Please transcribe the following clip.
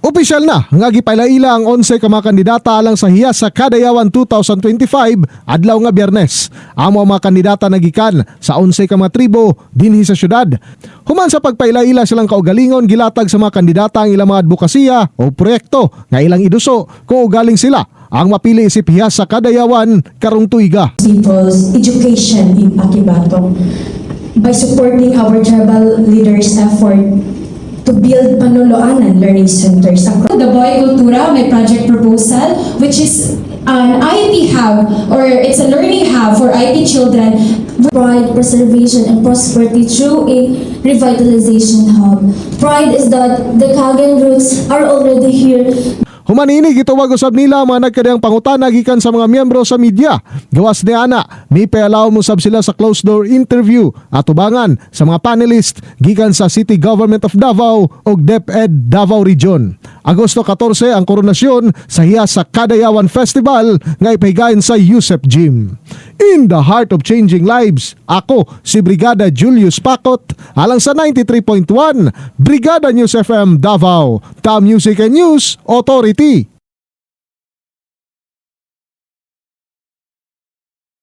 Opisyal na nga gipailaila ang 11 ka mga kandidata alang sa hiya sa Kadayawan 2025 adlaw nga Biyernes. Amo ang mga kandidata nagikan sa 11 ka mga tribo dinhi sa syudad. Human sa pagpailaila silang kaugalingon gilatag sa mga kandidata ang ilang mga advokasya o proyekto nga ilang iduso kung ugaling sila ang mapili isip hiya sa Kadayawan karong tuiga. people's education in Akibatong by supporting our tribal leaders' effort to build Panoloanan Learning Centers across The Boy Cultura, my project proposal, which is an IT hub or it's a learning hub for IT children. Pride, preservation, and prosperity through a revitalization hub. Pride is that the Kagan roots are already here. Humanini gituwag usab nila mga nagkadayang pangutana gikan sa mga miyembro sa media. Gawas ni ana, may paalaw mo sab sila sa closed door interview at tubangan sa mga panelist gikan sa City Government of Davao ug DepEd Davao Region. Agosto 14 ang koronasyon sa hiya sa Kadayawan Festival nga ipahigayon sa Yusep Gym. In the heart of changing lives, ako si Brigada Julius Pakot alang sa 93.1 Brigada News FM Davao, The Music and News Authority.